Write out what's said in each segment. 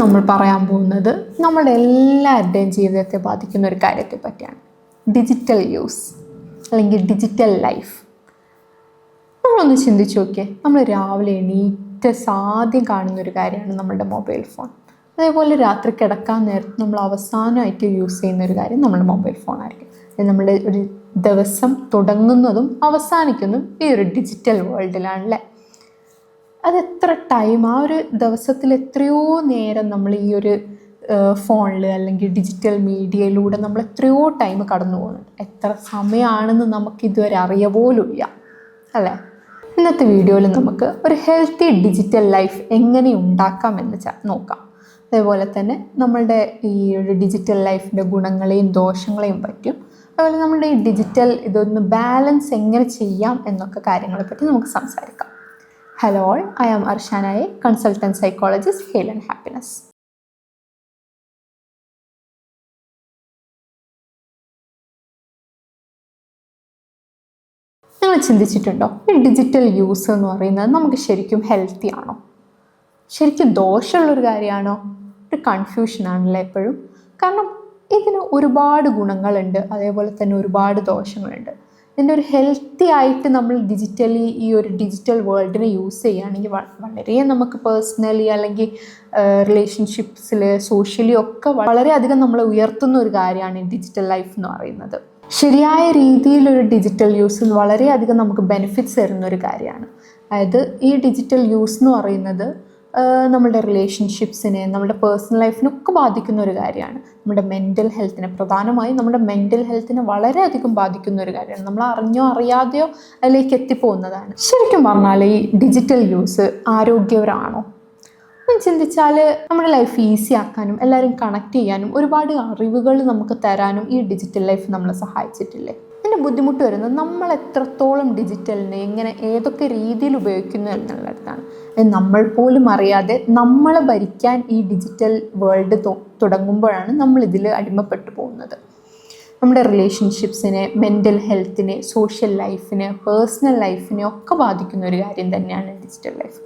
നമ്മൾ പറയാൻ പോകുന്നത് നമ്മുടെ എല്ലാവരുടെയും ജീവിതത്തെ ബാധിക്കുന്ന ഒരു കാര്യത്തെ പറ്റിയാണ്. ഡിജിറ്റൽ യൂസ് അല്ലെങ്കിൽ ഡിജിറ്റൽ ലൈഫ് നമ്മളൊന്ന് ചിന്തിച്ചു നോക്കിയേ നമ്മൾ രാവിലെ എണീറ്റ് ആദ്യം കാണുന്ന ഒരു കാര്യമാണ് നമ്മുടെ മൊബൈൽ ഫോൺ അതേപോലെ രാത്രി കിടക്കാൻ നേരത്ത് നമ്മൾ അവസാനമായിട്ട് യൂസ് ചെയ്യുന്ന ഒരു കാര്യം നമ്മുടെ മൊബൈൽ ഫോണായിരിക്കും അത് നമ്മുടെ ഒരു ദിവസം തുടങ്ങുന്നതും അവസാനിക്കുന്നതും ഈ ഒരു ഡിജിറ്റൽ വേൾഡിലാണല്ലേ അത് എത്ര ടൈം ആ ഒരു ദിവസത്തിൽ എത്രയോ നേരം നമ്മൾ ഈ ഒരു ഫോണിൽ അല്ലെങ്കിൽ ഡിജിറ്റൽ മീഡിയയിലൂടെ നമ്മൾ എത്രയോ ടൈം കടന്നു പോകുന്നുണ്ട്. എത്ര സമയമാണെന്ന് നമുക്ക് ഇതുവരെ അറിയ പോലുമില്ല അല്ലേ? ഇന്നത്തെ വീഡിയോയിൽ നമുക്ക് ഒരു ഹെൽത്തി ഡിജിറ്റൽ ലൈഫ് എങ്ങനെ ഉണ്ടാക്കാമെന്ന് വെച്ചാൽ നോക്കാം. അതേപോലെ തന്നെ നമ്മളുടെ ഈ ഒരു ഡിജിറ്റൽ ലൈഫിന്റെ ഗുണങ്ങളെയും ദോഷങ്ങളെയും പറ്റും അതുപോലെ നമ്മുടെ ഈ ഡിജിറ്റൽ ഇതൊന്ന് ബാലൻസ് എങ്ങനെ ചെയ്യാം എന്നൊക്കെ കാര്യങ്ങളെ പറ്റി നമുക്ക് സംസാരിക്കാം. Hello all I am അർഷാനായി consultant psychologist hale and happiness നിങ്ങൾ ചിന്തിച്ചിട്ടുണ്ടോ? ഈ ഡിജിറ്റൽ യൂസ് എന്ന് പറയുന്നത് നമുക്ക് ശരിക്കും ഹെൽത്തി ആണോ? ശരിക്കും ദോഷമുള്ളൊരു കാര്യമാണോ? ഒരു കൺഫ്യൂഷനാണല്ലോ എപ്പോഴും. കാരണം ഇതിന് ഒരുപാട് ഗുണങ്ങളുണ്ട്. അതേപോലെ തന്നെ ഒരുപാട് ദോഷങ്ങളുണ്ട്. ഇതിന്റെ ഒരു ഹെൽത്തി ആയിട്ട് നമ്മൾ ഡിജിറ്റലി ഈ ഒരു ഡിജിറ്റൽ വേൾഡിനെ യൂസ് ചെയ്യുകയാണെങ്കിൽ വളരെ നമുക്ക് പേഴ്സണലി അല്ലെങ്കിൽ റിലേഷൻഷിപ്സിൽ സോഷ്യലി ഒക്കെ വളരെയധികം നമ്മളെ ഉയർത്തുന്ന ഒരു കാര്യമാണ് ഡിജിറ്റൽ ലൈഫ് എന്ന് പറയുന്നത്. ശരിയായ രീതിയിലൊരു ഡിജിറ്റൽ യൂസിൽ വളരെയധികം നമുക്ക് ബെനിഫിറ്റ്സ് തരുന്ന ഒരു കാര്യമാണ്. അതായത് ഈ ഡിജിറ്റൽ യൂസ് എന്ന് പറയുന്നത് നമ്മുടെ റിലേഷൻഷിപ്സിനെ നമ്മുടെ പേഴ്സണൽ ലൈഫിനൊക്കെ ബാധിക്കുന്ന ഒരു കാര്യമാണ്. നമ്മുടെ മെന്റൽ ഹെൽത്തിനെ പ്രധാനമായും നമ്മുടെ മെന്റൽ ഹെൽത്തിനെ വളരെയധികം ബാധിക്കുന്ന ഒരു കാര്യമാണ്. നമ്മൾ അറിഞ്ഞോ അറിയാതെയോ അതിലേക്ക് എത്തിപ്പോകുന്നതാണ്. ശരിക്കും പറഞ്ഞാൽ ഈ ഡിജിറ്റൽ യൂസ് ആരോഗ്യപരമാണോ ചിന്തിച്ചാൽ നമ്മുടെ ലൈഫ് ഈസി ആക്കാനും എല്ലാവരും കണക്ട് ചെയ്യാനും ഒരുപാട് അറിവുകൾ നമുക്ക് തരാനും ഈ ഡിജിറ്റൽ ലൈഫ് നമ്മളെ സഹായിച്ചിട്ടില്ലേ? ഇതിന്റെ ബുദ്ധിമുട്ട് വരുന്നത് നമ്മൾ എത്രത്തോളം ഡിജിറ്റലിനെ എങ്ങനെ ഏതൊക്കെ രീതിയിൽ ഉപയോഗിക്കുന്നു എന്നുള്ളതാണ്. നമ്മൾ പോലും അറിയാതെ നമ്മൾ ഭരിക്കാൻ ഈ ഡിജിറ്റൽ വേൾഡ് തുടങ്ങുമ്പോഴാണ് നമ്മൾ ഇതിൽ അടിമപ്പെട്ടു പോകുന്നത്. നമ്മുടെ റിലേഷൻഷിപ്സിനെ മെന്റൽ ഹെൽത്തിനെ സോഷ്യൽ ലൈഫിനെ പേഴ്സണൽ ലൈഫിനെ ഒക്കെ ബാധിക്കുന്ന ഒരു കാര്യം തന്നെയാണ് ഡിജിറ്റൽ ലൈഫ്.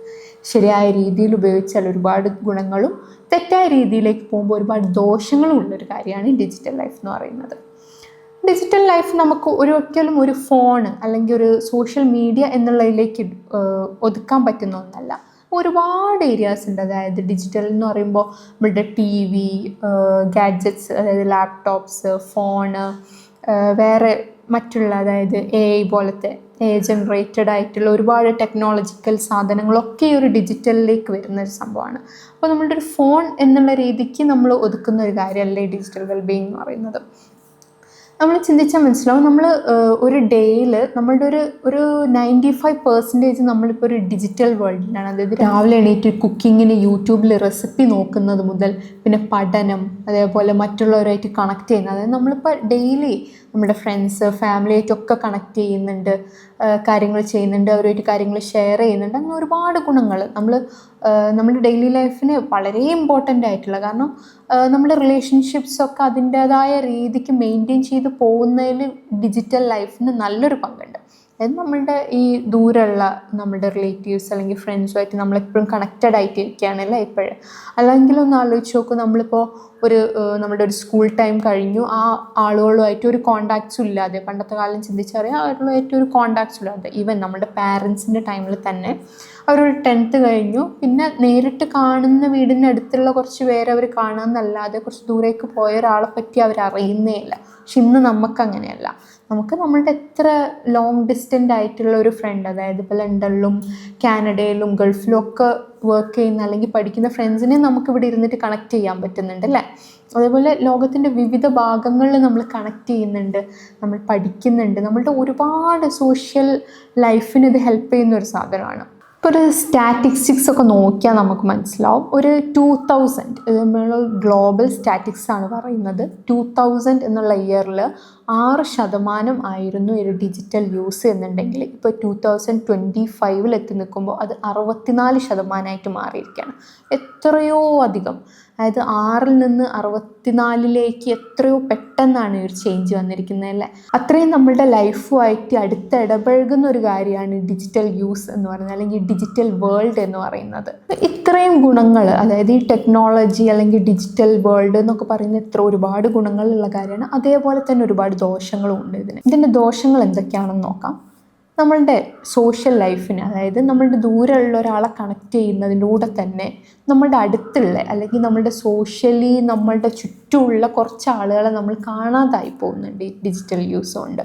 ശരിയായ രീതിയിൽ ഉപയോഗിച്ചാൽ ഒരുപാട് ഗുണങ്ങളും തെറ്റായ രീതിയിലേക്ക് പോകുമ്പോൾ ഒരുപാട് ദോഷങ്ങളും ഉള്ളൊരു കാര്യമാണ് ഡിജിറ്റൽ ലൈഫ് എന്ന് പറയുന്നത്. ഡിജിറ്റൽ ലൈഫ് നമുക്ക് ഒരിക്കലും ഒരു ഫോൺ അല്ലെങ്കിൽ ഒരു സോഷ്യൽ മീഡിയ എന്നുള്ളതിലേക്ക് ഒതുക്കാൻ പറ്റുന്ന ഒന്നല്ല. ഒരുപാട് ഏരിയാസ് ഉണ്ട്. അതായത് ഡിജിറ്റൽ എന്ന് പറയുമ്പോൾ നമ്മുടെ ടി വി ഗാഡ്ജറ്റ്സ് അതായത് ലാപ്ടോപ്സ് ഫോണ് വേറെ മറ്റുള്ള അതായത് എ ഐ പോലത്തെ എ ജനറേറ്റഡ് ആയിട്ടുള്ള ഒരുപാട് ടെക്നോളജിക്കൽ സാധനങ്ങളൊക്കെ ഈ ഒരു ഡിജിറ്റലിലേക്ക് വരുന്ന ഒരു സംഭവമാണ്. അപ്പോൾ നമ്മളുടെ ഒരു ഫോൺ എന്നുള്ള രീതിക്ക് നമ്മൾ ഒതുക്കുന്ന ഒരു കാര്യമല്ലേ ഡിജിറ്റൽ വെൽബീങ് എന്ന് പറയുന്നത്? നമ്മൾ ചിന്തിച്ചാൽ മനസ്സിലാവും. നമ്മൾ ഒരു ഡേയിൽ നമ്മളുടെ ഒരു ഒരു നയന്റി ഫൈവ് പെർസെന്റേജ് നമ്മളിപ്പോൾ ഒരു ഡിജിറ്റൽ വേൾഡിലാണ്. അതായത് രാവിലെ എണീറ്റ് കുക്കിങ്ങിന് യൂട്യൂബിൽ റെസിപ്പി നോക്കുന്നത് മുതൽ പിന്നെ പഠനം അതേപോലെ മറ്റുള്ളവരുമായിട്ട് കണക്ട് ചെയ്യുന്നത്. അതായത് നമ്മളിപ്പോൾ ഡെയിലി നമ്മുടെ ഫ്രണ്ട്സ് ഫാമിലിയായിട്ടൊക്കെ കണക്ട് ചെയ്യുന്നുണ്ട്. കാര്യങ്ങൾ ചെയ്യുന്നുണ്ട് അവരുമായിട്ട് കാര്യങ്ങൾ ഷെയർ ചെയ്യുന്നുണ്ട്. അങ്ങനെ ഒരുപാട് ഗുണങ്ങൾ നമ്മൾ നമ്മുടെ ഡെയിലി ലൈഫിന് വളരെ ഇമ്പോർട്ടന്റ് ആയിട്ടുള്ള കാരണം നമ്മുടെ റിലേഷൻഷിപ്സ് ഒക്കെ അതിന്റേതായ രീതിക്ക് മെയിന്റെയിൻ ചെയ്ത് പോകുന്നതിൽ ഡിജിറ്റൽ ലൈഫിന് നല്ലൊരു പങ്കുണ്ട്. അതായത് നമ്മളുടെ ഈ ദൂരമുള്ള നമ്മുടെ റിലേറ്റീവ്സ് അല്ലെങ്കിൽ ഫ്രണ്ട്സുമായിട്ട് നമ്മളെപ്പോഴും കണക്റ്റഡ് ആയിട്ട് ഇരിക്കുകയാണല്ലേ ഇപ്പോഴും? അല്ലെങ്കിൽ ഒന്ന് ആലോചിച്ച് നോക്കും നമ്മളിപ്പോൾ ഒരു നമ്മുടെ ഒരു സ്കൂൾ ടൈം കഴിഞ്ഞു. ആ ആളുകളുമായിട്ട് ഒരു കോണ്ടാക്ട്സും ഇല്ലാതെ പണ്ടത്തെ കാലം ചിന്തിച്ചറിയാം അവരുമായിട്ട് ഒരു കോണ്ടാക്ട്സും ഇല്ലാതെ. ഈവൻ നമ്മുടെ പാരൻസിന്റെ ടൈമിൽ തന്നെ അവരൊരു ടെൻത്ത് കഴിഞ്ഞു. പിന്നെ നേരിട്ട് കാണുന്ന വീടിന്റെ അടുത്തുള്ള കുറച്ച് പേരെ അവർ കാണാമെന്നല്ലാതെ കുറച്ച് ദൂരേക്ക് പോയ ഒരാളെ പറ്റി അവർ അറിയുന്നേ ഇല്ല. പക്ഷെ ഇന്ന് നമുക്ക് അങ്ങനെയല്ല നമുക്ക് നമ്മളുടെ എത്ര ലോങ് ഡിസ്റ്റന്റ് ആയിട്ടുള്ള ഒരു ഫ്രണ്ട് അതായത് ഇപ്പോൾ ലണ്ടനിലും കാനഡയിലും ഗൾഫിലും ഒക്കെ വർക്ക് ചെയ്യുന്ന അല്ലെങ്കിൽ പഠിക്കുന്ന ഫ്രണ്ട്സിനെ നമുക്ക് ഇവിടെ ഇരുന്നിട്ട് കണക്ട് ചെയ്യാൻ പറ്റുന്നുണ്ട് അല്ലേ? അതേപോലെ ലോകത്തിന്റെ വിവിധ ഭാഗങ്ങളിൽ നമ്മൾ കണക്ട് ചെയ്യുന്നുണ്ട് നമ്മൾ പഠിക്കുന്നുണ്ട്. നമ്മളുടെ ഒരുപാട് സോഷ്യൽ ലൈഫിന് ഇത് ഹെൽപ്പ് ചെയ്യുന്ന ഒരു സാധനമാണ്. ഇപ്പോൾ ഒരു സ്റ്റാറ്റിസ്റ്റിക്സ് ഒക്കെ നോക്കിയാൽ നമുക്ക് മനസ്സിലാവും. ഒരു ടൂ തൗസൻഡ് നമ്മൾ ഗ്ലോബൽ സ്റ്റാറ്റിക്സ് ആണ് പറയുന്നത്. ടൂ തൗസൻഡ് എന്നുള്ള ഇയറിൽ ആറ് ശതമാനം ആയിരുന്നു ഒരു ഡിജിറ്റൽ യൂസ് എന്നുണ്ടെങ്കിൽ. ഇപ്പോൾ ടു തൗസൻഡ് ട്വന്റി ഫൈവിൽ എത്തി നിൽക്കുമ്പോൾ അത് അറുപത്തിനാല് ശതമാനമായിട്ട് മാറിയിരിക്കുകയാണ്. എത്രയോ അധികം. അതായത് ആറിൽ നിന്ന് അറുപത്തിനാലിലേക്ക് എത്രയോ പെട്ടെന്നാണ് ഒരു ചേഞ്ച് വന്നിരിക്കുന്നത് അല്ലേ? അത്രയും നമ്മളുടെ ലൈഫുമായിട്ട് അടുത്ത് ഇടപഴകുന്ന ഒരു കാര്യമാണ് ഡിജിറ്റൽ യൂസ് എന്ന് പറയുന്നത് അല്ലെങ്കിൽ ഡിജിറ്റൽ വേൾഡ് എന്ന് പറയുന്നത്. ഇത്രയും ഗുണങ്ങൾ അതായത് ഈ ടെക്നോളജി അല്ലെങ്കിൽ ഡിജിറ്റൽ വേൾഡ് എന്നൊക്കെ പറയുന്ന ഇത്ര ഒരുപാട് ഗുണങ്ങളുള്ള കാര്യമാണ്. അതേപോലെ തന്നെ ഒരുപാട് ദോഷങ്ങളും ഉണ്ട് ഇതിന്. ഇതിന്റെ ദോഷങ്ങൾ എന്തൊക്കെയാണെന്ന് നോക്കാം. നമ്മളുടെ സോഷ്യൽ ലൈഫിന് അതായത് നമ്മളുടെ ദൂരെയുള്ള ഒരാളെ കണക്ട് ചെയ്യുന്നതിന്റെ കൂടെ തന്നെ നമ്മളുടെ അടുത്തുള്ള അല്ലെങ്കിൽ നമ്മളുടെ സോഷ്യലി നമ്മളുടെ ചുറ്റുമുള്ള കുറച്ച് ആളുകളെ നമ്മൾ കാണാതായി പോകുന്നുണ്ട് ഈ ഡിജിറ്റൽ യൂസ് കൊണ്ട്.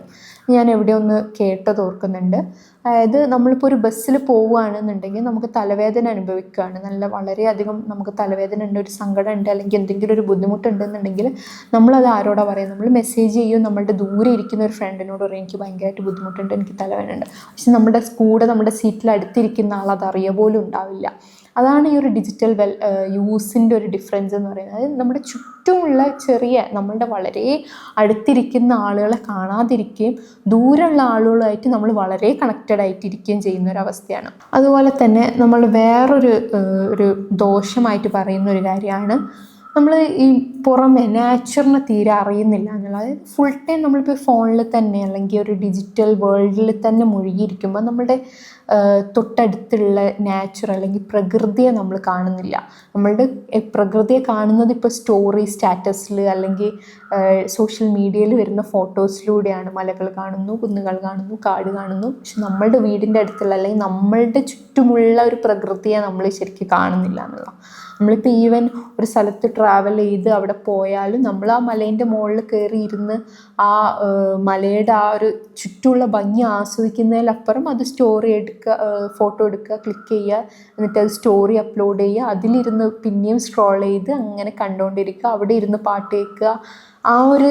ഞാൻ എവിടെ ഒന്ന് കേട്ടത് ഓർക്കുന്നുണ്ട്. അതായത് നമ്മളിപ്പോൾ ഒരു ബസ്സിൽ പോവുകയാണെന്നുണ്ടെങ്കിൽ നമുക്ക് തലവേദന അനുഭവിക്കുകയാണ്. നല്ല വളരെയധികം നമുക്ക് തലവേദന ഉണ്ട് ഒരു സങ്കടം ഉണ്ട് അല്ലെങ്കിൽ എന്തെങ്കിലും ഒരു ബുദ്ധിമുട്ടുണ്ടെന്നുണ്ടെങ്കിൽ നമ്മളത് ആരോടാ പറയുക? നമ്മൾ മെസ്സേജ് ചെയ്യും നമ്മളുടെ ദൂരെ ഇരിക്കുന്ന ഒരു ഫ്രണ്ടിനോട് പറയും എനിക്ക് ഭയങ്കരമായിട്ട് ബുദ്ധിമുട്ടുണ്ട് എനിക്ക് തലവേദന ഉണ്ട്. പക്ഷെ നമ്മുടെ കൂടെ നമ്മുടെ സീറ്റിൽ അടുത്തിരിക്കുന്ന ആൾ അത് അറിയ പോലും ഉണ്ടാവില്ല. അതാണ് ഈ ഒരു ഡിജിറ്റൽ വെൽ യൂസിന്റെ ഒരു ഡിഫറൻസ് എന്ന് പറയുന്നത്. അതായത് നമ്മുടെ ചുറ്റുമുള്ള ചെറിയ നമ്മളുടെ വളരെ അടുത്തിരിക്കുന്ന ആളുകളെ കാണാതിരിക്കുകയും ദൂരമുള്ള ആളുകളുമായിട്ട് നമ്മൾ വളരെ കണക്റ്റഡ് ആയിട്ടിരിക്കുകയും ചെയ്യുന്ന ഒരു അവസ്ഥയാണ്. അതുപോലെ തന്നെ നമ്മൾ വേറൊരു ഒരു ദോഷമായിട്ട് പറയുന്ന ഒരു കാര്യമാണ് നമ്മൾ ഈ പുറമെ നാച്ചുറിനെ തീരെ അറിയുന്നില്ല എന്നുള്ളത്. ഫുൾ ടൈം നമ്മളിപ്പോൾ ഫോണിൽ തന്നെ അല്ലെങ്കിൽ ഒരു ഡിജിറ്റൽ വേൾഡിൽ തന്നെ മുഴുകിയിരിക്കുമ്പോൾ നമ്മുടെ ആഹ്, തൊട്ടടുത്തുള്ള നാച്ചുർ അല്ലെങ്കിൽ പ്രകൃതിയെ നമ്മൾ കാണുന്നില്ല. നമ്മളുടെ പ്രകൃതിയെ കാണുന്നത് ഇപ്പോൾ സ്റ്റോറി സ്റ്റാറ്റസിൽ അല്ലെങ്കിൽ സോഷ്യൽ മീഡിയയിൽ വരുന്ന ഫോട്ടോസിലൂടെയാണ് മലകൾ കാണുന്നു കുന്നുകൾ കാണുന്നു കാട് കാണുന്നു. പക്ഷെ നമ്മളുടെ വീടിന്റെ അടുത്തുള്ള അല്ലെങ്കിൽ നമ്മളുടെ ചുറ്റുമുള്ള ഒരു പ്രകൃതിയെ നമ്മൾ ശരിക്കും കാണുന്നില്ല എന്നുള്ള നമ്മളിപ്പോൾ ഈവൻ ഒരു സ്ഥലത്ത് ട്രാവൽ ചെയ്ത് അവിടെ പോയാലും നമ്മൾ ആ മലേന്റെ മുകളിൽ കയറി ഇരുന്ന് ആ മലയുടെ ആ ഒരു ചുറ്റുമുള്ള ഭംഗി ആസ്വദിക്കുന്നതിലപ്പുറം അത് സ്റ്റോറി എടുക്കുക ഫോട്ടോ എടുക്കുക ക്ലിക്ക് ചെയ്യുക എന്നിട്ട് അത് സ്റ്റോറി അപ്ലോഡ് ചെയ്യുക അതിലിരുന്ന് പിന്നെയും സ്ക്രോൾ ചെയ്ത് അങ്ങനെ കണ്ടുകൊണ്ടിരിക്കുക അവിടെ ഇരുന്ന് പാട്ട് കേൾക്കുക. ആ ഒരു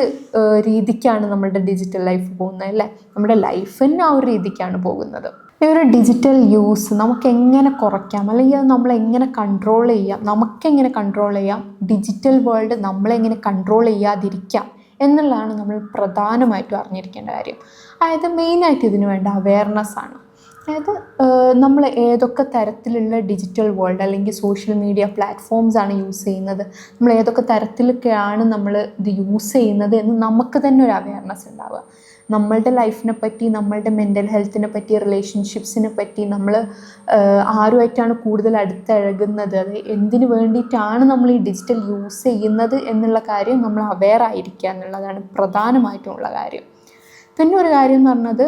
രീതിക്കാണ് നമ്മളുടെ ഡിജിറ്റൽ ലൈഫ് പോകുന്നത് അല്ലേ? നമ്മുടെ ലൈഫിന് ആ ഒരു രീതിക്കാണ് പോകുന്നത്. ഈ ഒരു ഡിജിറ്റൽ യൂസ് നമുക്ക് എങ്ങനെ കുറയ്ക്കാം? അല്ലെങ്കിൽ അത് നമ്മളെങ്ങനെ കൺട്രോൾ ചെയ്യാം? നമുക്കെങ്ങനെ കൺട്രോൾ ചെയ്യാം? ഡിജിറ്റൽ വേൾഡ് നമ്മളെങ്ങനെ കൺട്രോൾ ചെയ്യാതിരിക്കാം? എന്നുള്ളതാണ് നമ്മൾ പ്രധാനമായിട്ടും അറിഞ്ഞിരിക്കേണ്ട കാര്യം. അതായത് മെയിനായിട്ട് ഇതിന് വേണ്ട അവയർനെസ് ആണ്. അതായത് നമ്മൾ ഏതൊക്കെ തരത്തിലുള്ള ഡിജിറ്റൽ വേൾഡ് അല്ലെങ്കിൽ സോഷ്യൽ മീഡിയ പ്ലാറ്റ്ഫോംസ് ആണ് യൂസ് ചെയ്യുന്നത്? നമ്മൾ ഏതൊക്കെ തരത്തിലൊക്കെയാണ് നമ്മൾ ഇത് യൂസ് ചെയ്യുന്നത് എന്ന് നമുക്ക് തന്നെ ഒരു അവയർനെസ് ഉണ്ടാവുക. നമ്മളുടെ ലൈഫിനെ പറ്റി നമ്മളുടെ മെന്റൽ ഹെൽത്തിനെ പറ്റി റിലേഷൻഷിപ്സിനെ പറ്റി നമ്മൾ ആരുമായിട്ടാണ് കൂടുതൽ അടുത്തിഴകുന്നത്? അത് എന്തിനു വേണ്ടിയിട്ടാണ് നമ്മൾ ഈ ഡിജിറ്റൽ യൂസ് ചെയ്യുന്നത് എന്നുള്ള കാര്യം നമ്മൾ അവെയർ ആയിരിക്കുക എന്നുള്ളതാണ് പ്രധാനമായിട്ടുമുള്ള കാര്യം. പിന്നെ ഒരു കാര്യം എന്ന് പറഞ്ഞത്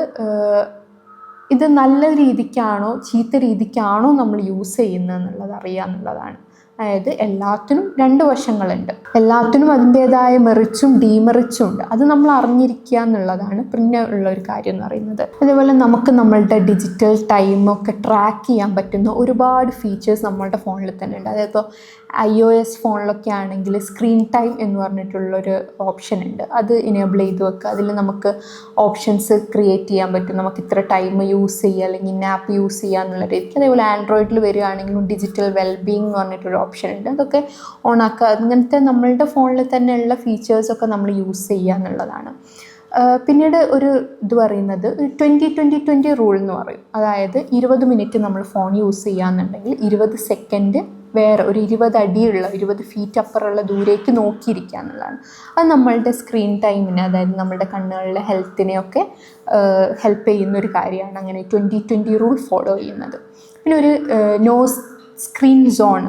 ഇത് നല്ല രീതിക്കാണോ ചീത്ത രീതിക്കാണോ നമ്മൾ യൂസ് ചെയ്യുന്നത് എന്നുള്ളത് അറിയുക എന്നുള്ളതാണ്. അതായത് എല്ലാത്തിനും രണ്ട് വശങ്ങളുണ്ട്. എല്ലാത്തിനും അതിന്റേതായ മെറിച്ചും ഡീമെറിച്ചും ഉണ്ട്. അത് നമ്മൾ അറിഞ്ഞിരിക്കുക എന്നുള്ളതാണ് പിന്നെ ഉള്ള ഒരു കാര്യം എന്ന് പറയുന്നത്. അതേപോലെ നമുക്ക് നമ്മളുടെ ഡിജിറ്റൽ ടൈമൊക്കെ ട്രാക്ക് ചെയ്യാൻ പറ്റുന്ന ഒരുപാട് ഫീച്ചേഴ്സ് നമ്മളുടെ ഫോണിൽ തന്നെ ഉണ്ട്. അതായത് ഇപ്പോൾ ഐ ഒ എസ് ഫോണിലൊക്കെ ആണെങ്കിൽ സ്ക്രീൻ ടൈം എന്ന് പറഞ്ഞിട്ടുള്ളൊരു ഓപ്ഷൻ ഉണ്ട്. അത് ഇനേബിൾ ചെയ്ത് വെക്കുക. അതിൽ നമുക്ക് ഓപ്ഷൻസ് ക്രിയേറ്റ് ചെയ്യാൻ പറ്റും. നമുക്ക് ഇത്ര ടൈം യൂസ് ചെയ്യുക അല്ലെങ്കിൽ ഇന്ന ആപ്പ് യൂസ് ചെയ്യുക എന്നുള്ള രീതിക്ക് അതേപോലെ ആൻഡ്രോയിഡിൽ വരികയാണെങ്കിലും ഡിജിറ്റൽ വെൽബീങ് എന്ന് പറഞ്ഞിട്ടൊരു ഓപ്ഷൻ ഉണ്ട്. അതൊക്കെ ഓൺ ആക്കുക അങ്ങനത്തെ നമ്മളുടെ ഫോണിൽ തന്നെയുള്ള ഫീച്ചേഴ്സൊക്കെ നമ്മൾ യൂസ് ചെയ്യുക എന്നുള്ളതാണ്. പിന്നീട് ഒരു ഇത് പറയുന്നത് ട്വന്റി ട്വന്റി ട്വന്റി റൂൾ എന്ന് പറയും. അതായത് ഇരുപത് മിനിറ്റ് നമ്മൾ ഫോൺ യൂസ് ചെയ്യാന്നുണ്ടെങ്കിൽ ഇരുപത് സെക്കൻഡ് വേറെ ഒരു ഇരുപത് അടിയുള്ള ഇരുപത് ഫീറ്റ് അപ്പുറമുള്ള ദൂരേക്ക് നോക്കിയിരിക്കുക എന്നുള്ളതാണ്. അത് നമ്മളുടെ സ്ക്രീൻ ടൈമിനെ അതായത് നമ്മുടെ കണ്ണുകളുടെ ഹെൽത്തിനെയൊക്കെ ഹെൽപ്പ് ചെയ്യുന്ന ഒരു കാര്യമാണ് അങ്ങനെ ട്വന്റി ട്വന്റി റൂൾ ഫോളോ ചെയ്യുന്നത്. പിന്നെ ഒരു no screen zone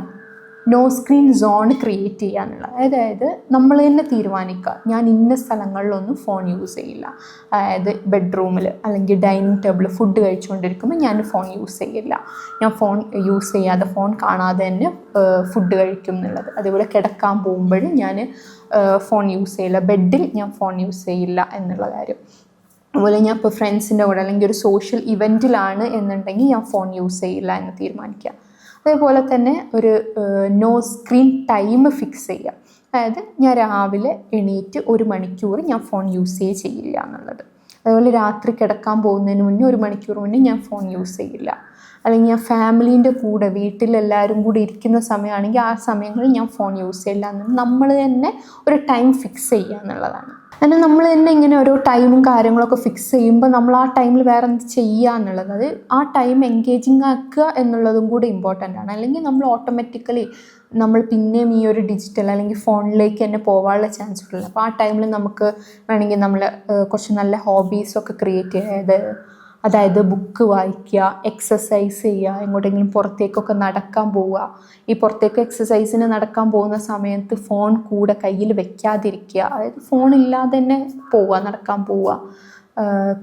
no screen zone create ചെയ്യാനുള്ള. അതായത് നമ്മൾ തന്നെ തീരുമാനിക്കുക. ഞാൻ ഇന്ന സ്ഥലങ്ങളിലൊന്നും ഫോൺ യൂസ് ചെയ്യില്ല. അതായത് ബെഡ്റൂമിൽ അല്ലെങ്കിൽ ഡൈനിങ് ടേബിൾ ഫുഡ് കഴിച്ചുകൊണ്ടിരിക്കുമ്പോൾ ഞാൻ ഫോൺ യൂസ് ചെയ്യില്ല. ഞാൻ ഫോൺ യൂസ് ചെയ്യാതെ ഫോൺ കാണാതെ തന്നെ ഫുഡ് കഴിക്കും എന്നുള്ളത്. അതേപോലെ കിടക്കാൻ പോകുമ്പോഴും ഞാൻ ഫോൺ യൂസ് ചെയ്യില്ല. ബെഡിൽ ഞാൻ ഫോൺ യൂസ് ചെയ്യില്ല എന്നുള്ള കാര്യം. അതുപോലെ ഞാൻ ഇപ്പോൾ ഫ്രണ്ട്സിന്റെ കൂടെ അല്ലെങ്കിൽ ഒരു സോഷ്യൽ ഇവന്റിലാണ് എന്നുണ്ടെങ്കിൽ ഞാൻ ഫോൺ യൂസ് ചെയ്യില്ല എന്ന് തീരുമാനിക്കുക. അതേപോലെ തന്നെ ഒരു നോ സ്ക്രീൻ ടൈം ഫിക്സ് ചെയ്യുക അതായത് ഞാൻ രാവിലെ എണീറ്റ് ഒരു മണിക്കൂർ ഞാൻ ഫോൺ യൂസ് ചെയ്യേ ചെയ്യില്ല എന്നുള്ളത്. അതുപോലെ രാത്രി കിടക്കാൻ പോകുന്നതിന് മുന്നേ ഒരു മണിക്കൂർ മുന്നേ ഞാൻ ഫോൺ യൂസ് ചെയ്യില്ല. അല്ലെങ്കിൽ ഞാൻ ഫാമിലീന്റെ കൂടെ വീട്ടിലെല്ലാവരും കൂടി ഇരിക്കുന്ന സമയമാണെങ്കിൽ ആ സമയങ്ങളിൽ ഞാൻ ഫോൺ യൂസ് ചെയ്യില്ല എന്ന് നമ്മൾ തന്നെ ഒരു ടൈം ഫിക്സ് ചെയ്യുക എന്നുള്ളതാണ്. അങ്ങനെ നമ്മൾ തന്നെ ഇങ്ങനെ ഓരോ ടൈമും കാര്യങ്ങളൊക്കെ ഫിക്സ് ചെയ്യുമ്പോൾ നമ്മൾ ആ ടൈമിൽ വേറെ എന്ത് ചെയ്യുക എന്നുള്ളത്. അത് ആ ടൈം എൻഗേജിങ് ആക്കുക എന്നുള്ളതും കൂടി ഇമ്പോർട്ടന്റ് ആണ്. അല്ലെങ്കിൽ നമ്മൾ ഓട്ടോമാറ്റിക്കലി നമ്മൾ പിന്നെയും ഈ ഒരു ഡിജിറ്റൽ അല്ലെങ്കിൽ ഫോണിലേക്ക് തന്നെ പോകാനുള്ള ചാൻസ് ഉള്ളത് അപ്പോൾ ആ ടൈമിൽ നമുക്ക് വേണമെങ്കിൽ നമ്മൾ കുറച്ച് നല്ല ഹോബീസൊക്കെ ക്രിയേറ്റ് ചെയ്യുക അതായത് ബുക്ക് വായിക്കുക എക്സസൈസ് ചെയ്യുക എങ്ങോട്ടെങ്കിലും പുറത്തേക്കൊക്കെ നടക്കാൻ പോവുക. ഈ പുറത്തേക്ക് എക്സസൈസിന് നടക്കാൻ പോകുന്ന സമയത്ത് ഫോൺ കൂടെ കയ്യിൽ വെക്കാതിരിക്കുക. അതായത് ഫോൺ ഇല്ലാതെ തന്നെ പോവുക നടക്കാൻ പോവുക.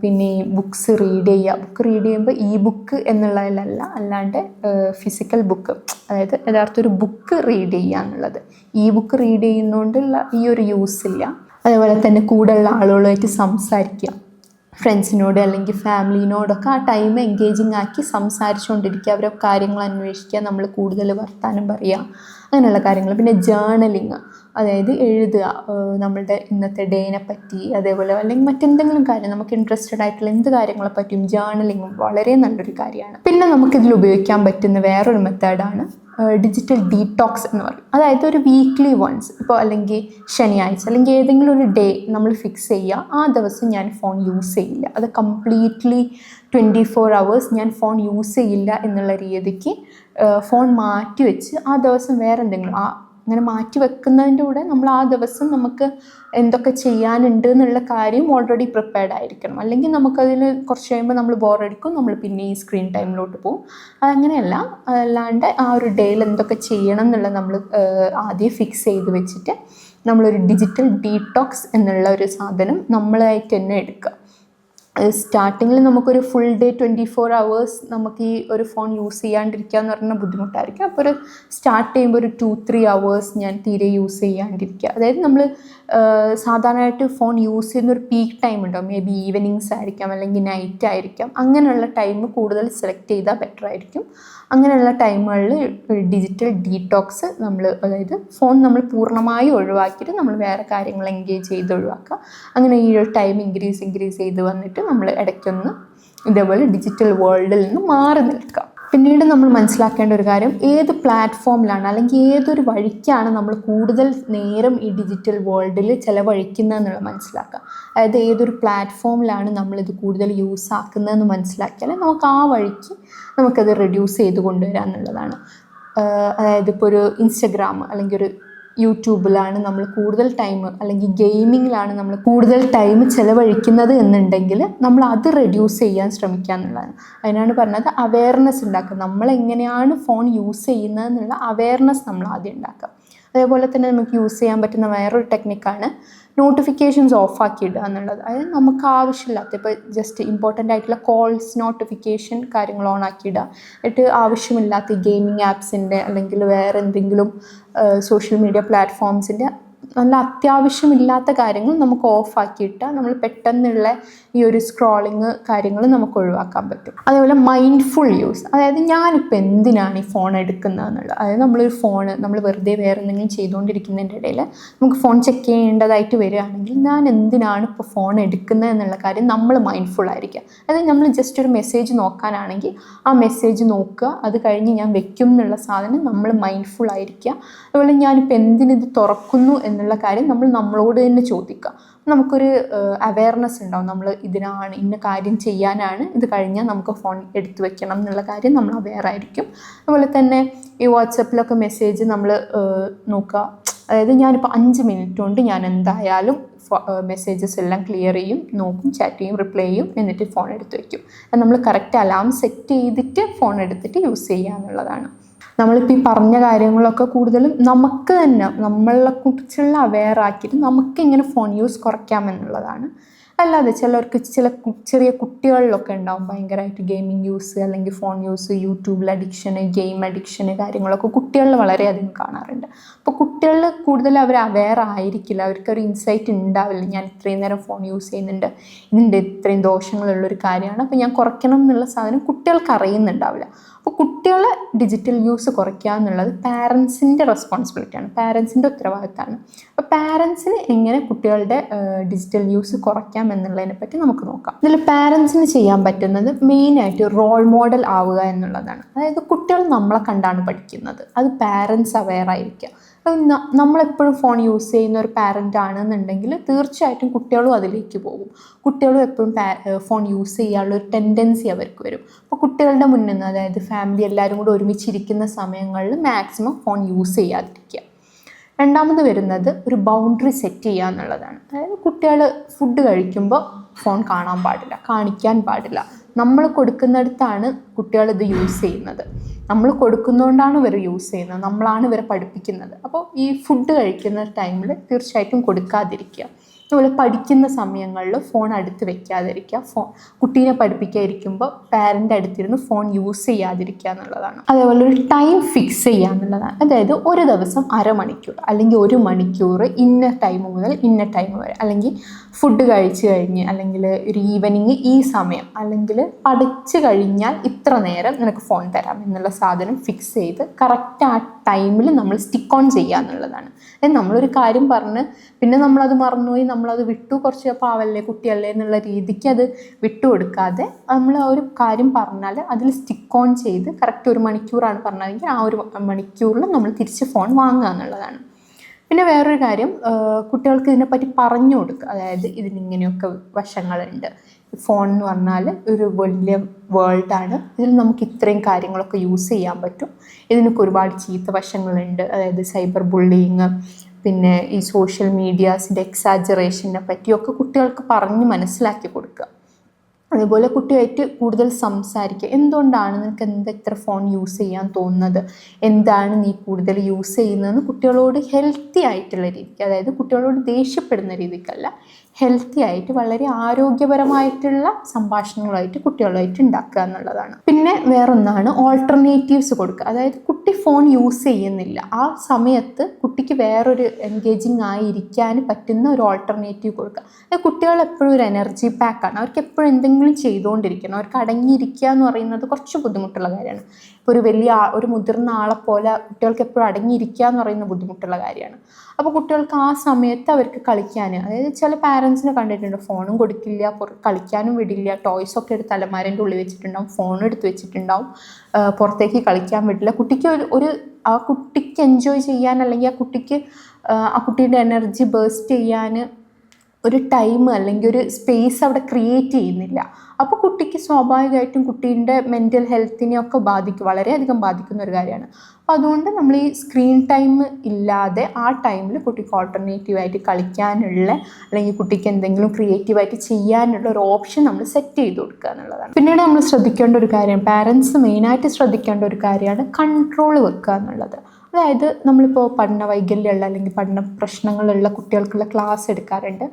പിന്നെ ഈ ബുക്സ് റീഡ് ചെയ്യുക. ബുക്ക് റീഡ് ചെയ്യുമ്പോൾ ഈ ബുക്ക് എന്നുള്ളതിലല്ല അല്ലാണ്ട് ഫിസിക്കൽ ബുക്ക് അതായത് യഥാർത്ഥ ഒരു ബുക്ക് റീഡ് ചെയ്യുക എന്നുള്ളത്. ഈ ബുക്ക് റീഡ് ചെയ്യുന്നതുകൊണ്ടുള്ള ഈ ഒരു യൂസ് ഇല്ല. അതേപോലെ തന്നെ കൂടെയുള്ള ആളുകളുമായിട്ട് സംസാരിക്കുക. ഫ്രണ്ട്സിനോട് അല്ലെങ്കിൽ ഫാമിലിനോടൊക്കെ ആ ടൈം എൻഗേജിങ് ആക്കി സംസാരിച്ചുകൊണ്ടിരിക്കുക അവരെ കാര്യങ്ങൾ അന്വേഷിക്കുക നമ്മൾ കൂടുതൽ വർത്താനം പറയുക അങ്ങനെയുള്ള കാര്യങ്ങൾ. പിന്നെ ജേണലിങ് അതായത് എഴുതുക നമ്മളുടെ ഇന്നത്തെ ഡേനെ പറ്റി അതേപോലെ അല്ലെങ്കിൽ മറ്റെന്തെങ്കിലും കാര്യം നമുക്ക് ഇൻട്രസ്റ്റഡ് ആയിട്ടുള്ള എന്ത് കാര്യങ്ങളെ പറ്റിയും ജേണലിങ്ങും വളരെ നല്ലൊരു കാര്യമാണ്. പിന്നെ നമുക്കിതിൽ ഉപയോഗിക്കാൻ പറ്റുന്ന വേറൊരു മെത്തേഡാണ് ഡിജിറ്റൽ ഡീടോക്സ് എന്ന് പറയും. അതായത് ഒരു വീക്ക്ലി വൺസ് ഇപ്പോൾ അല്ലെങ്കിൽ ശനിയാഴ്ച അല്ലെങ്കിൽ ഏതെങ്കിലും ഒരു ഡേ നമ്മൾ ഫിക്സ് ചെയ്യുക ആ ദിവസം ഞാൻ ഫോൺ യൂസ് ചെയ്യില്ല. അത് കംപ്ലീറ്റ്ലി ട്വന്റി ഫോർ അവേഴ്സ് ഞാൻ ഫോൺ യൂസ് ചെയ്യില്ല എന്നുള്ള രീതിക്ക് ഫോൺ മാറ്റി വെച്ച് ആ ദിവസം വേറെ എന്തെങ്കിലും ആ അങ്ങനെ മാറ്റി വെക്കുന്നതിന്റെ കൂടെ നമ്മൾ ആ ദിവസം നമുക്ക് എന്തൊക്കെ ചെയ്യാനുണ്ട് എന്നുള്ള കാര്യം ഓൾറെഡി പ്രിപ്പയർഡ് ആയിരിക്കണം. അല്ലെങ്കിൽ നമുക്കതിൽ കുറച്ച് കഴിയുമ്പോൾ നമ്മൾ ബോറടിക്കും നമ്മൾ പിന്നെ ഈ സ്ക്രീൻ ടൈമിലോട്ട് പോകും അതങ്ങനെയല്ല അല്ലാണ്ട് ആ ഒരു ഡേയിൽ എന്തൊക്കെ ചെയ്യണം എന്നുള്ള നമ്മൾ ആദ്യം ഫിക്സ് ചെയ്ത് വെച്ചിട്ട് നമ്മളൊരു ഡിജിറ്റൽ ഡീടോക്സ് എന്നുള്ള ഒരു സാധനം നമ്മളായിട്ട് തന്നെ എടുക്കുക. സ്റ്റാർട്ടിങ്ങിൽ നമുക്കൊരു full day twenty four hours നമുക്ക് ഈ ഒരു ഫോൺ യൂസ് ചെയ്യാണ്ടിരിക്കുക എന്ന് പറഞ്ഞാൽ ബുദ്ധിമുട്ടായിരിക്കും. അപ്പോൾ ഒരു സ്റ്റാർട്ട് ചെയ്യുമ്പോൾ ഒരു ടു ത്രീ അവേഴ്സ് ഞാൻ തീരെ യൂസ് ചെയ്യാണ്ടിരിക്കുക അതായത് നമ്മൾ സാധാരണയായിട്ട് ഫോൺ യൂസ് ചെയ്യുന്ന ഒരു പീക്ക് ടൈം ഉണ്ടാവും. മേ ബി ഈവനിങ്സ് ആയിരിക്കാം അല്ലെങ്കിൽ നൈറ്റ് ആയിരിക്കാം. അങ്ങനെയുള്ള ടൈം കൂടുതൽ സെലക്ട് ചെയ്താൽ ബെറ്റർ ആയിരിക്കും. അങ്ങനെയുള്ള ടൈമുകളിൽ ഡിജിറ്റൽ ഡീടോക്സ് നമ്മൾ അതായത് ഫോൺ നമ്മൾ പൂർണമായി ഒഴിവാക്കിയിട്ട് നമ്മൾ വേറെ കാര്യങ്ങൾ എൻഗേജ് ചെയ്ത് ഒഴിവാക്കുക. അങ്ങനെ ഈ ഒരു ടൈം ഇൻക്രീസ് ഇൻക്രീസ് ചെയ്ത് വന്നിട്ട് നമ്മൾ ഇടയ്ക്കൊന്ന് ഇതേപോലെ ഡിജിറ്റൽ വേൾഡിൽ നിന്ന് മാറി നിൽക്കുക. പിന്നീട് നമ്മൾ മനസ്സിലാക്കേണ്ട ഒരു കാര്യം ഏത് പ്ലാറ്റ്ഫോമിലാണ് അല്ലെങ്കിൽ ഏതൊരു വഴിക്കാണ് നമ്മൾ കൂടുതൽ നേരം ഈ ഡിജിറ്റൽ വേൾഡിൽ ചിലവഴിക്കുന്നത് എന്നുള്ളത് മനസ്സിലാക്കുക. അതായത് ഏതൊരു പ്ലാറ്റ്ഫോമിലാണ് നമ്മളിത് കൂടുതൽ യൂസ് ആക്കുന്നതെന്ന് മനസ്സിലാക്കിയാൽ നമുക്ക് ആ വഴിക്ക് നമുക്കത് റെഡ്യൂസ് ചെയ്ത് കൊണ്ടുവരാമെന്നുള്ളതാണ് അതായത് ഇപ്പോൾ ഒരു ഇൻസ്റ്റഗ്രാം അല്ലെങ്കിൽ ഒരു യൂട്യൂബിലാണ് നമ്മൾ കൂടുതൽ ടൈം അല്ലെങ്കിൽ ഗെയിമിങ്ങിലാണ് നമ്മൾ കൂടുതൽ ടൈം ചിലവഴിക്കുന്നത് എന്നുണ്ടെങ്കിൽ നമ്മൾ അത് റെഡ്യൂസ് ചെയ്യാൻ ശ്രമിക്കുക എന്നുള്ളതാണ്. അതിനാണ് പറഞ്ഞത് അവയർനെസ് ഉണ്ടാക്കുക. നമ്മൾ എങ്ങനെയാണ് ഫോൺ യൂസ് ചെയ്യുന്നത് എന്നുള്ള അവയർനെസ് നമ്മൾ ആദ്യം ഉണ്ടാക്കുക. അതേപോലെ തന്നെ നമുക്ക് യൂസ് ചെയ്യാൻ പറ്റുന്ന വേറൊരു ടെക്നിക്കാണ് നോട്ടിഫിക്കേഷൻസ് ഓഫ് ആക്കി ഇടുക എന്നുള്ളത്. അതായത് നമുക്ക് ആവശ്യമില്ലാത്ത ഇപ്പോൾ ജസ്റ്റ് ഇമ്പോർട്ടന്റ് ആയിട്ടുള്ള കോൾസ് നോട്ടിഫിക്കേഷൻ കാര്യങ്ങൾ ഓൺ ആക്കി ഇടുക എന്നിട്ട് ആവശ്യമില്ലാത്ത ഈ ഗെയിമിംഗ് ആപ്സിന്റെ അല്ലെങ്കിൽ വേറെ എന്തെങ്കിലും സോഷ്യൽ മീഡിയ പ്ലാറ്റ്ഫോംസിന്റെ നല്ല അത്യാവശ്യമില്ലാത്ത കാര്യങ്ങൾ നമുക്ക് ഓഫാക്കിയിട്ട് നമ്മൾ പെട്ടെന്നുള്ള ഈ ഒരു സ്ക്രോളിങ് കാര്യങ്ങൾ നമുക്ക് ഒഴിവാക്കാൻ പറ്റും. അതേപോലെ മൈൻഡ്ഫുൾ യൂസ് അതായത് ഞാനിപ്പോൾ എന്തിനാണ് ഈ ഫോൺ എടുക്കുന്നത് എന്നുള്ളത്? അതായത് നമ്മളൊരു ഫോൺ നമ്മൾ വെറുതെ വേറെ എന്തെങ്കിലും ചെയ്തുകൊണ്ടിരിക്കുന്നതിന്റെ ഇടയിൽ നമുക്ക് ഫോൺ ചെക്ക് ചെയ്യേണ്ടതായിട്ട് വരികയാണെങ്കിൽ ഞാൻ എന്തിനാണ് ഇപ്പോൾ ഫോൺ എടുക്കുന്നത് എന്നുള്ള കാര്യം നമ്മൾ മൈൻഡ്ഫുൾ ആയിരിക്കുക. അതായത് നമ്മൾ ജസ്റ്റ് ഒരു മെസ്സേജ് നോക്കാനാണെങ്കിൽ ആ മെസ്സേജ് നോക്കുക അത് കഴിഞ്ഞ് ഞാൻ വെക്കും എന്നുള്ള സാധനം നമ്മൾ മൈൻഡ്ഫുൾ ആയിരിക്കുക. അതുപോലെ ഞാനിപ്പോൾ എന്തിനിത് തുറക്കുന്നു എന്നുള്ള കാര്യം നമ്മൾ നമ്മളോട് തന്നെ ചോദിക്കുക. നമുക്കൊരു അവയർനെസ് ഉണ്ടാവും. നമ്മൾ ഇതിനാണ് ഇന്ന കാര്യം ചെയ്യാനാണ് ഇത് കഴിഞ്ഞാൽ നമുക്ക് ഫോൺ എടുത്തു വെക്കണം എന്നുള്ള കാര്യം നമ്മൾ അവെയർ ആയിരിക്കും. അതുപോലെ തന്നെ ഈ വാട്സപ്പിലൊക്കെ മെസ്സേജ് നമ്മൾ നോക്കുക. അതായത് ഞാനിപ്പോൾ അഞ്ച് മിനിറ്റ് കൊണ്ട് ഞാൻ എന്തായാലും മെസ്സേജസ് എല്ലാം ക്ലിയർ ചെയ്യും നോക്കും ചാറ്റ് ചെയ്യും റിപ്ലൈ ചെയ്യും എന്നിട്ട് ഫോൺ എടുത്ത് വയ്ക്കും നമ്മൾ കറക്റ്റ് അലാം സെറ്റ് ചെയ്തിട്ട് ഫോൺ എടുത്തിട്ട് യൂസ് ചെയ്യുക എന്നുള്ളതാണ് നമ്മളിപ്പോൾ ഈ പറഞ്ഞ കാര്യങ്ങളൊക്കെ കൂടുതലും നമുക്ക് തന്നെ നമ്മളെ കുറിച്ചുള്ള അവെയർ ആക്കിയിട്ട് നമുക്ക് എങ്ങനെ ഫോൺ യൂസ് കുറയ്ക്കാമെന്നുള്ളതാണ് അല്ലാതെ ചിലർക്ക് ചില ചെറിയ കുട്ടികളിലൊക്കെ ഉണ്ടാവും ഭയങ്കരമായിട്ട് ഗെയിമിംഗ് യൂസ് അല്ലെങ്കിൽ ഫോൺ യൂസ് യൂട്യൂബിൽ അഡിക്ഷന് ഗെയിം അഡിക്ഷന് കാര്യങ്ങളൊക്കെ കുട്ടികളിൽ വളരെയധികം കാണാറുണ്ട്. അപ്പോൾ കുട്ടികളിൽ കൂടുതൽ അവർ അവെയർ ആയിരിക്കില്ല അവർക്കൊരു ഇൻസൈറ്റ് ഉണ്ടാവില്ല ഞാൻ ഇത്രയും നേരം ഫോൺ യൂസ് ചെയ്യുന്നുണ്ട് ഇതിന്റെ ഇത്രയും ദോഷങ്ങളുള്ളൊരു കാര്യമാണ് അപ്പോൾ ഞാൻ കുറയ്ക്കണം എന്നുള്ള സാധനം കുട്ടികൾക്ക് അറിയുന്നുണ്ടാവില്ല. അപ്പോൾ കുട്ടികളെ ഡിജിറ്റൽ യൂസ് കുറയ്ക്കുക എന്നുള്ളത് പാരൻസിന്റെ റെസ്പോൺസിബിലിറ്റിയാണ് പാരൻസിന്റെ ഉത്തരവാദിത്തമാണ്. അപ്പോൾ പാരൻസിന് എങ്ങനെ കുട്ടികളുടെ ഡിജിറ്റൽ യൂസ് കുറയ്ക്കാം എന്നുള്ളതിനെ പറ്റി നമുക്ക് നോക്കാം. ഇതിൽ പാരൻസിന് ചെയ്യാൻ പറ്റുന്നത് മെയിനായിട്ട് റോൾ മോഡൽ ആവുക എന്നുള്ളതാണ്. അതായത് കുട്ടികൾ നമ്മളെ കണ്ടാണ് പഠിക്കുന്നത്. അത് പാരൻസ് അവെയർ ആയിരിക്കുക. നമ്മളെപ്പോഴും ഫോൺ യൂസ് ചെയ്യുന്ന ഒരു പാരന്റ് ആണെന്നുണ്ടെങ്കിൽ തീർച്ചയായിട്ടും കുട്ടികളും അതിലേക്ക് പോകും. കുട്ടികളും എപ്പോഴും ഫോൺ യൂസ് ചെയ്യാനുള്ള ഒരു ടെൻഡൻസി അവർക്ക് വരും. അപ്പോൾ കുട്ടികളുടെ മുന്നിൽ നിന്ന് അതായത് ഫാമിലി എല്ലാവരും കൂടെ ഒരുമിച്ചിരിക്കുന്ന സമയങ്ങളിൽ മാക്സിമം ഫോൺ യൂസ് ചെയ്യാതിരിക്കുക. രണ്ടാമത് വരുന്നത് ഒരു ബൗണ്ടറി സെറ്റ് ചെയ്യുക എന്നുള്ളതാണ്. അതായത് കുട്ടികൾ ഫുഡ് കഴിക്കുമ്പോൾ ഫോൺ കാണാൻ പാടില്ല കാണിക്കാൻ പാടില്ല. നമ്മൾ കൊടുക്കുന്നിടത്താണ് കുട്ടികൾ ഇത് യൂസ് ചെയ്യുന്നത്. നമ്മൾ കൊടുക്കുന്നതുകൊണ്ടാണ് ഇവർ യൂസ് ചെയ്യുന്നത്. നമ്മളാണ് ഇവരെ പഠിപ്പിക്കുന്നത്. അപ്പോൾ ഈ ഫുഡ് കഴിക്കുന്ന ടൈമിൽ തീർച്ചയായിട്ടും കൊടുക്കാതിരിക്കുക. അതുപോലെ പഠിക്കുന്ന സമയങ്ങളിൽ ഫോൺ അടുത്ത് വെക്കാതിരിക്കുക. ഫോൺ കുട്ടീനെ പഠിപ്പിക്കാതിരിക്കുമ്പോൾ പാരന്റ് അടുത്തിരുന്ന് ഫോൺ യൂസ് ചെയ്യാതിരിക്കുക എന്നുള്ളതാണ്. അതേപോലെ ഒരു ടൈം ഫിക്സ് ചെയ്യുക എന്നുള്ളതാണ്. അതായത് ഒരു ദിവസം അരമണിക്കൂർ അല്ലെങ്കിൽ ഒരു മണിക്കൂർ ഇന്ന ടൈം മുതൽ ഇന്ന ടൈം വരെ. അല്ലെങ്കിൽ ഫുഡ് കഴിച്ചു കഴിഞ്ഞ് അല്ലെങ്കിൽ ഒരു ഈവനിങ് ഈ സമയം അല്ലെങ്കിൽ പഠിച്ചു കഴിഞ്ഞാൽ ഇത്ര നേരം നിനക്ക് ഫോൺ തരാം എന്നുള്ള സാധനം ഫിക്സ് ചെയ്ത് കറക്റ്റ് ആ ടൈമിൽ നമ്മൾ സ്റ്റിക്ക് ഓൺ ചെയ്യുക എന്നുള്ളതാണ്. അതായത് നമ്മളൊരു കാര്യം പറഞ്ഞ് പിന്നെ നമ്മളത് മറന്നുപോയി നമ്മളത് വിട്ടു കുറച്ച് പാവല്ലേ കുട്ടിയല്ലേ എന്നുള്ള രീതിക്ക് അത് വിട്ടു കൊടുക്കാതെ നമ്മൾ ഒരു കാര്യം പറഞ്ഞാൽ അതിൽ സ്റ്റിക്ക് ഓൺ ചെയ്ത് കറക്റ്റ് ഒരു മണിക്കൂറാണ് പറഞ്ഞതെങ്കിൽ ആ ഒരു മണിക്കൂറിൽ നമ്മൾ തിരിച്ച് ഫോൺ വാങ്ങുക എന്നുള്ളതാണ്. പിന്നെ വേറൊരു കാര്യം കുട്ടികൾക്ക് ഇതിനെപ്പറ്റി പറഞ്ഞു കൊടുക്കുക അതായത് ഇതിനിങ്ങനെയൊക്കെ വശങ്ങളുണ്ട്. ഫോൺ എന്ന് പറഞ്ഞാൽ ഒരു വലിയ വേൾഡാണ് ഇതിൽ നമുക്ക് ഇത്രയും കാര്യങ്ങളൊക്കെ യൂസ് ചെയ്യാൻ പറ്റും. ഇതിനൊക്കെ ഒരുപാട് ചീത്ത വശങ്ങളുണ്ട്. അതായത് സൈബർ ബുള്ളിങ് പിന്നെ ഈ സോഷ്യൽ മീഡിയാസിന്റെ എക്സാജറേഷനെ പറ്റിയൊക്കെ കുട്ടികൾക്ക് പറഞ്ഞ് മനസ്സിലാക്കി കൊടുക്കുക. അതുപോലെ കുട്ടിയായിട്ട് കൂടുതൽ സംസാരിക്കുക. എന്തുകൊണ്ടാണ് നിനക്ക് എന്ത് എത്ര ഫോൺ യൂസ് ചെയ്യാൻ തോന്നുന്നത്? എന്താണ് നീ കൂടുതൽ യൂസ് ചെയ്യുന്നതെന്ന് കുട്ടികളോട് ഹെൽത്തി ആയിട്ടുള്ള രീതിക്ക് അതായത് കുട്ടികളോട് ദേഷ്യപ്പെടുന്ന രീതിക്കല്ല ഹെൽത്തി ആയിട്ട് വളരെ ആരോഗ്യപരമായിട്ടുള്ള സംഭാഷണങ്ങളായിട്ട് കുട്ടികളുമായിട്ട് ഉണ്ടാക്കുക എന്നുള്ളതാണ്. പിന്നെ വേറൊന്നാണ് ഓൾട്ടർനേറ്റീവ്സ് കൊടുക്കുക. അതായത് കുട്ടി ഫോൺ യൂസ് ചെയ്യുന്നില്ല. ആ സമയത്ത് കുട്ടിക്ക് വേറൊരു എൻഗേജിങ് ആയിരിക്കാൻ പറ്റുന്ന ഒരു ഓൾട്ടർനേറ്റീവ് കൊടുക്കുക. അതായത് കുട്ടികൾ എപ്പോഴും ഒരു എനർജി പാക്കാണ് അവർക്ക് എപ്പോഴും എന്തെങ്കിലും ചെയ്തുകൊണ്ടിരിക്കണം. അവർക്ക് അടങ്ങിയിരിക്കുക എന്ന് പറയുന്നത് കുറച്ച് ബുദ്ധിമുട്ടുള്ള കാര്യമാണ്. ഇപ്പോൾ ഒരു വലിയ ഒരു മുതിർന്ന ആളെ പോലെ കുട്ടികൾക്ക് എപ്പോഴും അടങ്ങിയിരിക്കുക എന്ന് പറയുന്ന ബുദ്ധിമുട്ടുള്ള കാര്യമാണ്. അപ്പോൾ കുട്ടികൾക്ക് ആ സമയത്ത് അവർക്ക് കളിക്കാൻ അതായത് ചില പാരൻസിനെ കണ്ടിട്ടുണ്ട് ഫോണും കൊടുക്കില്ല കളിക്കാനും വിടില്ല ടോയ്സ് ഒക്കെ എടുത്ത് അലമാരന്റെ ഉള്ളിൽ വെച്ചിട്ടുണ്ടാവും ഫോൺ എടുത്ത് വെച്ചിട്ടുണ്ടാവും പുറത്തേക്ക് കളിക്കാൻ വിടില്ല. കുട്ടിക്ക് ഒരു ആ കുട്ടിക്ക് എൻജോയ് ചെയ്യാൻ അല്ലെങ്കിൽ ആ കുട്ടിക്ക് ആ, കുട്ടിയുടെ എനർജി ബേസ്റ്റ് ചെയ്യാൻ ഒരു ടൈം അല്ലെങ്കിൽ ഒരു സ്പേസ് അവിടെ ക്രിയേറ്റ് ചെയ്യുന്നില്ല. അപ്പോൾ കുട്ടിക്ക് സ്വാഭാവികമായിട്ടും കുട്ടീന്റെ മെന്റൽ ഹെൽത്തിനെയൊക്കെ ബാധിക്കും വളരെയധികം ബാധിക്കുന്ന ഒരു കാര്യമാണ്. അപ്പോൾ അതുകൊണ്ട് നമ്മൾ ഈ സ്ക്രീൻ ടൈം ഇല്ലാതെ ആ ടൈമിൽ കുട്ടിക്ക് ഓൾട്ടർനേറ്റീവായിട്ട് കളിക്കാനുള്ള അല്ലെങ്കിൽ കുട്ടിക്ക് എന്തെങ്കിലും ക്രിയേറ്റീവായിട്ട് ചെയ്യാനുള്ള ഒരു ഓപ്ഷൻ നമ്മൾ സെറ്റ് ചെയ്ത് കൊടുക്കുക എന്നുള്ളതാണ്. പിന്നീട് നമ്മൾ ശ്രദ്ധിക്കേണ്ട ഒരു കാര്യം പാരൻസ് മെയിനായിട്ട് ശ്രദ്ധിക്കേണ്ട ഒരു കാര്യമാണ് കൺട്രോൾ വെക്കുക എന്നുള്ളത്. അതായത് നമ്മളിപ്പോൾ പഠന വൈകല്യമുള്ള അല്ലെങ്കിൽ പഠന പ്രശ്നങ്ങളുള്ള കുട്ടികൾക്കുള്ള ക്ലാസ് എടുക്കാറുണ്ട്.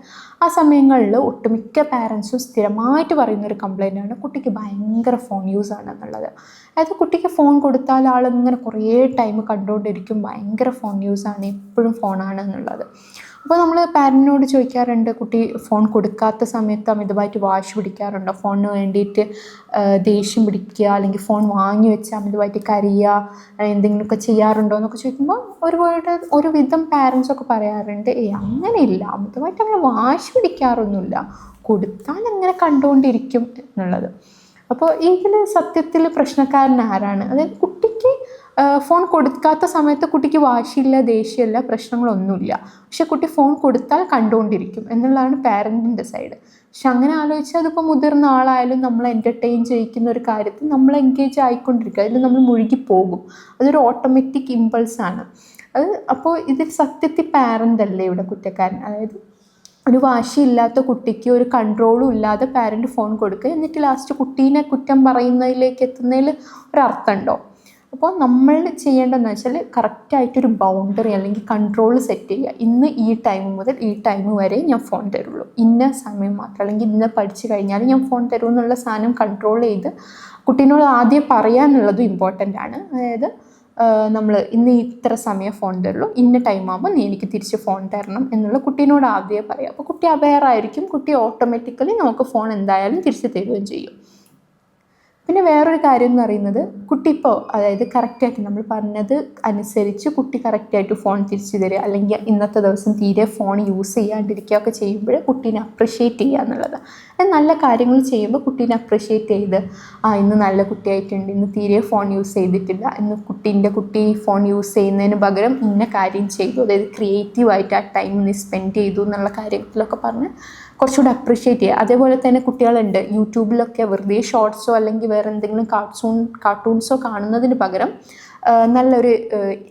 ആ സമയങ്ങളിൽ ഒട്ടുമിക്ക പാരൻസും സ്ഥിരമായിട്ട് പറയുന്നൊരു ആണ് കുട്ടിക്ക് ഭയങ്കര ഫോൺ യൂസ് ആണെന്നുള്ളത്. അതായത് കുട്ടിക്ക് ഫോൺ കൊടുത്താൽ ആളിങ്ങനെ കുറേ ടൈം കണ്ടുകൊണ്ടിരിക്കും ഭയങ്കര ഫോൺ യൂസ് ആണ് എപ്പോഴും ഫോണാണ് എന്നുള്ളത് അപ്പോൾ നമ്മൾ പാരന്റിനോട് ചോദിക്കാറുണ്ട് കുട്ടി ഫോൺ കൊടുക്കാത്ത സമയത്ത് അമിതമായിട്ട് വാശി പിടിക്കാറുണ്ടോ? ഫോണിന് വേണ്ടിയിട്ട് ദേഷ്യം പിടിക്കുക അല്ലെങ്കിൽ ഫോൺ വാങ്ങി വെച്ച് അമിതമായിട്ട് കരയുക എന്തെങ്കിലുമൊക്കെ ചെയ്യാറുണ്ടോ? എന്നൊക്കെ ചോദിക്കുമ്പോൾ ഒരുപാട് ഒരുവിധം പാരൻസൊക്കെ പറയാറുണ്ട് ഏയ് അങ്ങനെയില്ല. അമിതമായിട്ട് അങ്ങനെ വാശി പിടിക്കാറൊന്നുമില്ല. കൊടുത്താൽ അങ്ങനെ കണ്ടുകൊണ്ടിരിക്കും? എന്നുള്ളത്. അപ്പോൾ ഇതിൽ സത്യത്തിൽ പ്രശ്നക്കാരൻ ആരാണ്? അതായത് കുട്ടിക്ക് ഫോൺ കൊടുക്കാത്ത സമയത്ത് കുട്ടിക്ക് വാശിയില്ല ദേഷ്യമില്ല പ്രശ്നങ്ങളൊന്നുമില്ല. പക്ഷെ കുട്ടി ഫോൺ കൊടുത്താൽ കണ്ടുകൊണ്ടിരിക്കും എന്നുള്ളതാണ് പാരന്റിന്റെ സൈഡ്. പക്ഷെ അങ്ങനെ ആലോചിച്ചാൽ അതിപ്പോൾ മുതിർന്ന ആളായാലും നമ്മൾ എന്റർടൈൻ ചെയ്യിക്കുന്ന ഒരു കാര്യത്തിൽ നമ്മൾ എൻഗേജ് ആയിക്കൊണ്ടിരിക്കുക അതിൽ നമ്മൾ മുഴുകി പോകും അതൊരു ഓട്ടോമാറ്റിക് ഇമ്പൾസാണ് അത് അപ്പോൾ ഇതിൽ സത്യത്തിൽ പാരന്റ് അല്ലേ ഇവിടെ കുറ്റക്കാരൻ? അതായത് ഒരു വാശിയില്ലാത്ത കുട്ടിക്ക് ഒരു കൺട്രോളും ഇല്ലാതെ പാരന്റ് ഫോൺ കൊടുക്കുക. എന്നിട്ട് ലാസ്റ്റ് കുട്ടീനെ കുറ്റം പറയുന്നതിലേക്ക് എത്തുന്നതിൽ ഒരർത്ഥമുണ്ടോ അപ്പോൾ നമ്മൾ ചെയ്യേണ്ടതെന്ന് വെച്ചാൽ കറക്റ്റായിട്ടൊരു ബൗണ്ടറി അല്ലെങ്കിൽ കൺട്രോൾ സെറ്റ് ചെയ്യുക. ഇന്ന് ഈ ടൈം മുതൽ ഈ ടൈം വരെ ഞാൻ ഫോൺ തരുള്ളൂ. ഇന്ന സമയം മാത്രം അല്ലെങ്കിൽ ഇന്ന് പഠിച്ചു കഴിഞ്ഞാൽ ഞാൻ ഫോൺ തരൂ എന്നുള്ള സാധനം കൺട്രോൾ ചെയ്ത് കുട്ടീനോട് ആദ്യം പറയാനുള്ളതും ഇമ്പോർട്ടന്റ് ആണ്. അതായത് നമ്മൾ ഇന്ന് ഇത്ര സമയം ഫോൺ തരുള്ളൂ. ഇന്ന ടൈം ആകുമ്പോൾ നീ എനിക്ക് തിരിച്ച് ഫോൺ തരണം എന്നുള്ള കുട്ടീനോട് ആദ്യമേ പറയാം. അപ്പോൾ കുട്ടി അവെയർ ആയിരിക്കും. കുട്ടി ഓട്ടോമാറ്റിക്കലി നമുക്ക് ഫോൺ എന്തായാലും തിരിച്ച് തരുകയും ചെയ്യും. പിന്നെ വേറൊരു കാര്യം എന്ന് പറയുന്നത് കുട്ടി ഇപ്പോൾ അതായത് കറക്റ്റായിട്ട് നമ്മൾ പറഞ്ഞത് അനുസരിച്ച് കുട്ടി കറക്റ്റായിട്ട് ഫോൺ തിരിച്ചു തരിക. അല്ലെങ്കിൽ ഇന്നത്തെ ദിവസം തീരെ ഫോൺ യൂസ് ചെയ്യാണ്ടിരിക്കുക ഒക്കെ ചെയ്യുമ്പോൾ കുട്ടീനെ അപ്രിഷ്യേറ്റ് ചെയ്യുക എന്നുള്ളത്. അത് നല്ല കാര്യങ്ങൾ ചെയ്യുമ്പോൾ കുട്ടീനെ അപ്രിഷ്യേറ്റ് ചെയ്ത് ആ ഇന്ന് നല്ല കുട്ടിയായിട്ടുണ്ട്. ഇന്ന് തീരെ ഫോൺ യൂസ് ചെയ്തിട്ടില്ല. ഇന്ന് കുട്ടീന്റെ കുട്ടി ഫോൺ യൂസ് ചെയ്യുന്നതിന് പകരം ഇന്ന കാര്യം ചെയ്തു. അതായത് ക്രിയേറ്റീവായിട്ട് ആ ടൈം നീ സ്പെൻഡ് ചെയ്തു എന്നുള്ള കാര്യത്തിലൊക്കെ പറഞ്ഞ് കുറച്ചുകൂടെ അപ്രിഷ്യേറ്റ് ചെയ്യുക. അതേപോലെ തന്നെ കുട്ടികളുണ്ട്. യൂട്യൂബിലൊക്കെ വെറുതെ ഷോർട്സോ അല്ലെങ്കിൽ വേറെ എന്തെങ്കിലും കാർട്ടൂൺ കാർട്ടൂൺസോ കാണുന്നതിന് പകരം നല്ലൊരു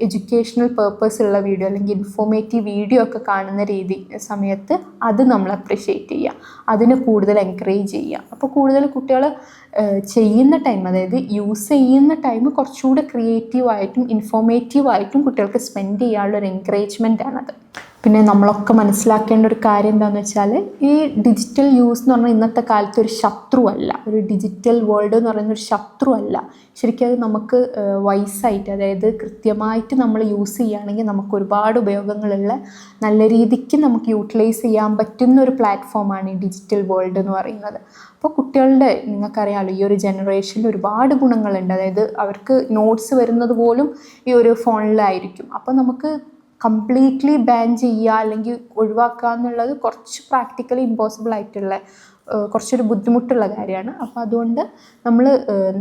എഡ്യൂക്കേഷണൽ പേർപ്പസ് ഉള്ള വീഡിയോ അല്ലെങ്കിൽ ഇൻഫോർമേറ്റീവ് വീഡിയോ ഒക്കെ കാണുന്ന രീതി സമയത്ത് അത് നമ്മൾ അപ്രിഷ്യേറ്റ് ചെയ്യുക. അതിന് കൂടുതൽ എൻകറേജ് ചെയ്യുക. അപ്പോൾ കൂടുതൽ കുട്ടികൾ ചെയ്യുന്ന ടൈം അതായത് യൂസ് ചെയ്യുന്ന ടൈം കുറച്ചുകൂടെ ക്രിയേറ്റീവായിട്ടും ഇൻഫോർമേറ്റീവായിട്ടും കുട്ടികൾക്ക് സ്പെൻഡ് ചെയ്യാനുള്ളൊരു എൻകറേജ്മെന്റ് ആണത്. പിന്നെ നമ്മളൊക്കെ മനസ്സിലാക്കേണ്ട ഒരു കാര്യം എന്താണെന്ന് വെച്ചാൽ ഈ ഡിജിറ്റൽ യൂസ് എന്ന് പറഞ്ഞാൽ ഇന്നത്തെ കാലത്ത് ഒരു ശത്രുവല്ല. ഒരു ഡിജിറ്റൽ വേൾഡ് എന്ന് പറയുന്ന ഒരു ശത്രുവല്ല. ശരിക്കും അത് നമുക്ക് വൈസായിട്ട് അതായത് കൃത്യമായിട്ട് നമ്മൾ യൂസ് ചെയ്യുകയാണെങ്കിൽ നമുക്ക് ഒരുപാട് ഉപയോഗങ്ങളുള്ള നല്ല രീതിക്ക് നമുക്ക് യൂട്ടിലൈസ് ചെയ്യാൻ പറ്റുന്ന ഒരു പ്ലാറ്റ്ഫോമാണ് ഈ ഡിജിറ്റൽ വേൾഡ് എന്ന് പറയുന്നത്. അപ്പോൾ കുട്ടികളുടെ നിങ്ങൾക്കറിയാമല്ലോ ഈ ഒരു ജനറേഷനിൽ ഒരുപാട് ഗുണങ്ങളുണ്ട്. അതായത് അവർക്ക് നോട്ട്സ് വരുന്നത് പോലും ഈ ഒരു ഫോണിലായിരിക്കും അപ്പോൾ നമുക്ക് കംപ്ലീറ്റ്ലി ബാൻ ചെയ്യുക അല്ലെങ്കിൽ ഒഴിവാക്കുക എന്നുള്ളത് കുറച്ച് പ്രാക്ടിക്കലി ഇമ്പോസിബിൾ ആയിട്ടുള്ള കുറച്ചൊരു ബുദ്ധിമുട്ടുള്ള കാര്യമാണ്. അപ്പോൾ അതുകൊണ്ട് നമ്മൾ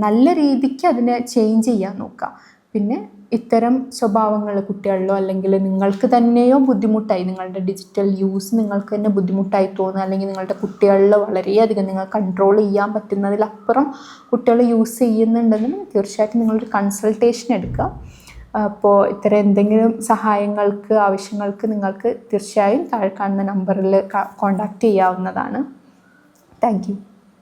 നല്ല രീതിക്ക് അതിനെ ചേഞ്ച് ചെയ്യാൻ നോക്കുക. പിന്നെ ഇത്തരം സ്വഭാവങ്ങൾ കുട്ടികളിലോ അല്ലെങ്കിൽ നിങ്ങൾക്ക് തന്നെയോ ബുദ്ധിമുട്ടായി നിങ്ങളുടെ ഡിജിറ്റൽ യൂസ് നിങ്ങൾക്ക് തന്നെ ബുദ്ധിമുട്ടായി തോന്നുക അല്ലെങ്കിൽ നിങ്ങളുടെ കുട്ടികളിൽ വളരെയധികം നിങ്ങൾ കൺട്രോൾ ചെയ്യാൻ പറ്റുന്നതിലപ്പുറം കുട്ടികൾ യൂസ് ചെയ്യുന്നുണ്ടെങ്കിൽ തീർച്ചയായിട്ടും നിങ്ങളൊരു കൺസൾട്ടേഷൻ എടുക്കുക. അപ്പോൾ ഇത്തരം എന്തെങ്കിലും സഹായങ്ങൾക്ക് ആവശ്യങ്ങൾക്ക് നിങ്ങൾക്ക് തീർച്ചയായും താഴെ കാണുന്ന നമ്പറിൽ കോൺടാക്റ്റ് ചെയ്യാവുന്നതാണ്. താങ്ക്